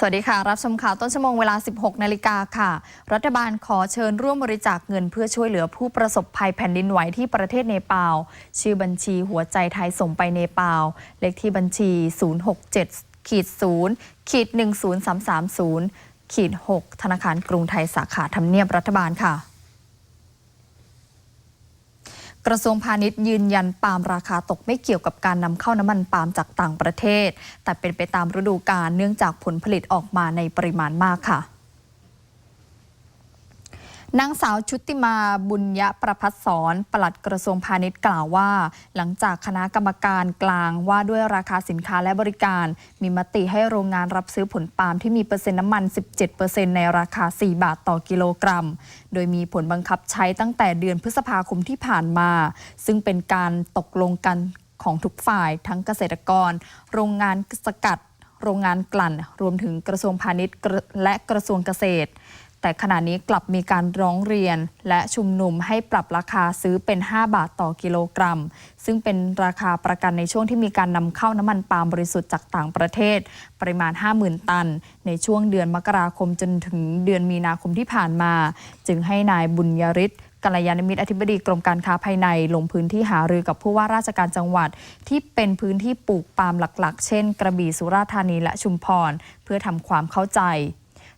สวัสดีค่ะ รับชมข่าวต้นชั่วโมงเวลา 16 นาฬิกาค่ะ รัฐบาลขอเชิญร่วมบริจาคเงินเพื่อช่วยเหลือผู้ประสบภัยแผ่นดินไหวที่ประเทศเนปาล ชื่อบัญชีหัวใจไทยส่งไปเนปาล เลขที่บัญชี 067ขีด0ขีด10330ขีด6ธนาคารกรุงไทยสาขาทำเนียบรัฐบาลค่ะ กระทรวงพาณิชย์ยืนยันปาล์มราคาตกไม่เกี่ยวกับการนำเข้าน้ำมันปาล์มจากต่างประเทศ แต่เป็นไปตามฤดูกาลเนื่องจากผลผลิตออกมาในปริมาณมากค่ะ นางสาวชุติมาบุญยประพัฒสอนปลัดกระทรวงพาณิชย์กล่าวว่า หลังจากคณะกรรมการกลางว่าด้วยราคาสินค้าและบริการ มีมติให้โรงงานรับซื้อผลปาล์มที่มีเปอร์เซ็นต์น้ำมัน 17%ในราคา 4 บาทต่อกิโลกรัม โดยมีผลบังคับใช้ตั้งแต่เดือนพฤษภาคมที่ผ่านมา ซึ่งเป็นการตกลงกันของทุกฝ่ายทั้งเกษตรกร โรงงานสกัด โรงงานกลั่น รวมถึงกระทรวงพาณิชย์และกระทรวงเกษตร แต่ขณะนี้กลับมีการร้องเรียน และชุมนุมให้ปรับราคาซื้อเป็น 5 บาทต่อกิโลกรัม ซึ่งเป็นราคาประกันในช่วงที่มีการนำเข้าน้ำมันปาล์มบริสุทธิ์จากต่างประเทศ ปริมาณ 50,000 ตัน ในช่วงเดือนมกราคมจนถึงเดือนมีนาคมที่ผ่านมา จึงให้นายบุญยริศกัลยาณมิตรอธิบดีกรมการค้าภายในลงพื้นที่หารือกับผู้ว่าราชการจังหวัด ที่เป็นพื้นที่ปลูกปาล์มหลักๆ เช่น กระบี่สุราษฎร์ธานีและชุมพร เพื่อทำความเข้าใจ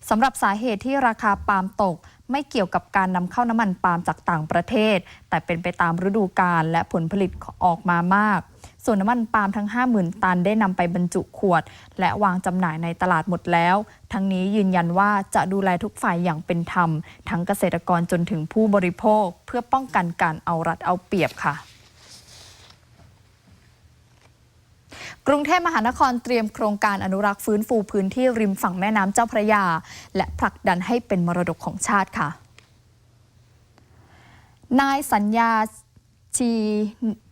สำหรับสาเหตุที่ราคาปาล์มตก ไม่เกี่ยวกับการนำเข้าน้ำมันปาล์มจากต่างประเทศ แต่เป็นไปตามฤดูกาลและผลผลิตออกมามาก ส่วนน้ำมันปาล์มทั้ง 50,000 ตันได้นำไปบรรจุขวด และวางจำหน่ายในตลาดหมดแล้ว ทั้งนี้ยืนยันว่าจะดูแลทุกฝ่ายอย่างเป็นธรรม ทั้งเกษตรกรจนถึงผู้บริโภค เพื่อป้องกันการเอารัดเอาเปรียบค่ะ กรุงเทพมหานครเตรียมโครงการอนุรักษ์ฟื้นฟูพื้นที่ริมฝั่งแม่น้ำเจ้าพระยา และผลักดันให้เป็นมรดกของชาติค่ะ นายสัญญาชี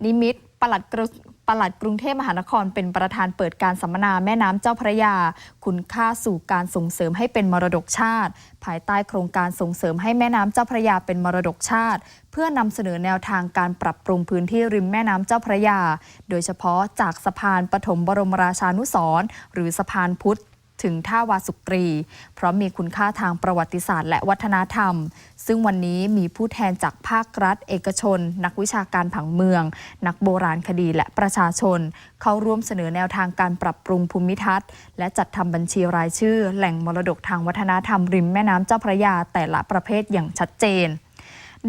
นิมิตรปลัดกระ ปลัดกรุงเทพมหานครเป็นประธานเปิดการสัมมนาแม่น้ำเจ้าพระยา คุณค่าสู่การส่งเสริมให้เป็นมรดกชาติ ภายใต้โครงการส่งเสริมให้แม่น้ำเจ้าพระยาเป็นมรดกชาติ เพื่อนำเสนอแนวทางการปรับปรุงพื้นที่ริมแม่น้ำเจ้าพระยา โดยเฉพาะจากสะพานปฐมบรมราชานุสรหรือสะพานพุทธ ถึงท่าวาสุกรี เพราะมีคุณค่าทางประวัติศาสตร์และวัฒนธรรม ซึ่งวันนี้มีผู้แทนจากภาครัฐ เอกชน นักวิชาการผังเมือง นักโบราณคดีและประชาชน เข้าร่วมเสนอแนวทางการปรับปรุงภูมิทัศน์ และจัดทำบัญชีรายชื่อ แหล่งมรดกทางวัฒนธรรมริมแม่น้ำเจ้าพระยาแต่ละประเภทอย่างชัดเจน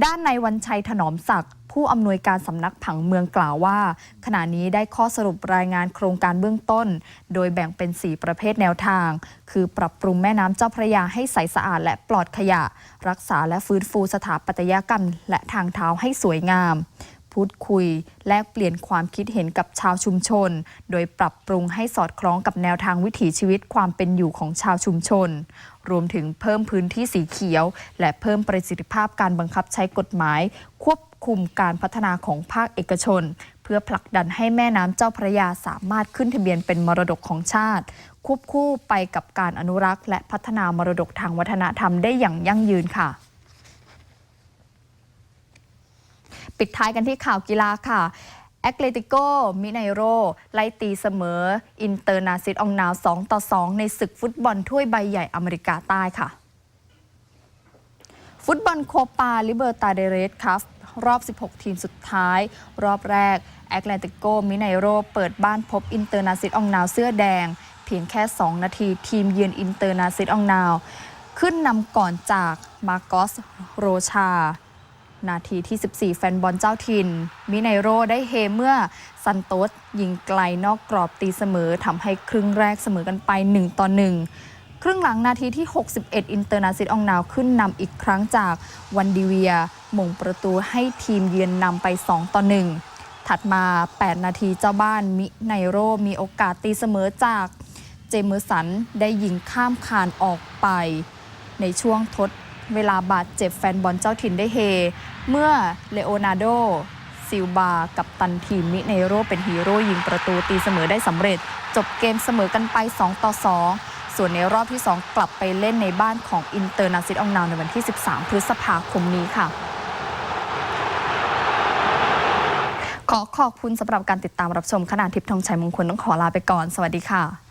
ด้านในวันชัยถนอมศักดิ์ผู้อำนวยการสำนักผังเมืองกล่าวว่า ขณะนี้ได้ข้อสรุปรายงานโครงการเบื้องต้น โดยแบ่งเป็น 4 ประเภทแนวทาง คือปรับปรุงแม่น้ำเจ้าพระยาให้ใสสะอาดและปลอดขยะ รักษาและฟื้นฟูสถาปัตยกรรม และทางเท้าให้สวยงาม พูดคุย แลกเปลี่ยนความคิดเห็นกับชาวชุมชน โดยปรับปรุงให้สอดคล้องกับแนวทางวิถีชีวิตความเป็นอยู่ของชาวชุมชน รวมถึงเพิ่มพื้นที่สีเขียว และเพิ่มประสิทธิภาพการบังคับใช้กฎหมาย ควบคุมการพัฒนาของภาคเอกชน เพื่อผลักดันให้แม่น้ำเจ้าพระยาสามารถขึ้นทะเบียนเป็นมรดกของชาติ ควบคู่ไปกับการอนุรักษ์ และพัฒนามรดกทางวัฒนธรรมได้อย่างยั่งยืนค่ะ ปิดท้ายกันที่ข่าวกีฬาค่ะแอตเลติโกมิไนโร ไล่ตีเสมอ อินเตอร์นาซิตอองนาว 2 ต่อ 2 ในศึกฟุตบอลถ้วยใบใหญ่อเมริกาใต้ค่ะ ฟุตบอลโคปาลิเบอร์ตาเดเรสครับรอบ 16 ทีมสุดท้าย รอบแรกแอตเลติโกมิไนโร เปิดบ้านพบอินเตอร์นาซิตอองนาวเสื้อแดง เพียงแค่ 2 นาทีทีมเยือนอินเตอร์นาซิตอองนาว ขึ้นนำก่อนจากมาโกสโรชา นาทีที่ 14 แฟนบอลเจ้าถิ่น มิไนโรได้เฮเมื่อซันโตสยิงไกลนอกกรอบตีเสมอทำให้ครึ่งแรกเสมอกันไป 1 ต่อ 1 ครึ่งหลังนาทีที่ 61 อินเตอร์นาซิตอองนาวขึ้นนำอีกครั้งจากวันดิเวียหม่งประตูให้ทีมเยือนนำไป 2 ต่อ 1 ถัดมา 8 นาทีเจ้าบ้านมิไนโรมีโอกาสตีเสมอจากเจมเมอร์สันได้ยิงข้ามคานออกไป ในช่วงทดเวลาบาดเจ็บแฟนบอลเจ้าถิ่นได้เฮ เมื่อเลโอนาร์โดซิลบากับตันทีมมิเนโรเป็นฮีโร่ยิงประตูตีเสมอได้สำเร็จ จบเกมเสมอกันไป 2 ต่อ 2 ส่วนในรอบที่ 2 กลับไปเล่นในบ้านของอินเตอร์นาซิตอองนาวในวันที่ 13 พฤษภาคมนี้ค่ะ ขอขอบคุณสำหรับการติดตามรับชมขนาดทิพย์ทองชัยมงคลต้องขอลาไปก่อน สวัสดีค่ะ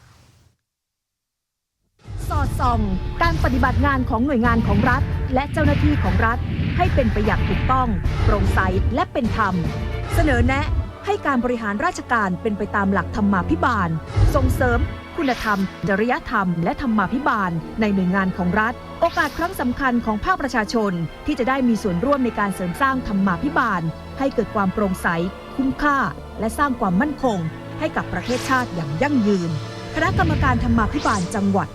ส่อง การปฏิบัติงานของหน่วยงานของรัฐ และเจ้าหน้าที่ของรัฐ ให้เป็นไปอย่างถูกต้อง โปร่งใสและเป็นธรรม เสนอแนะให้การบริหารราชการเป็นไปตามหลักธรรมาภิบาล ส่งเสริม คุณธรรม จริยธรรม และธรรมาภิบาล ในหน่วยงานของรัฐ โอกาสครั้งสำคัญของภาคประชาชน ที่จะได้มีส่วนร่วมในการเสริมสร้างธรรมาภิบาล ให้เกิดความโปร่งใส คุ้มค่า และสร้างความมั่นคง ให้กับประเทศชาติอย่างยั่งยืน คณะกรรมการธรรมาภิบาลจังหวัด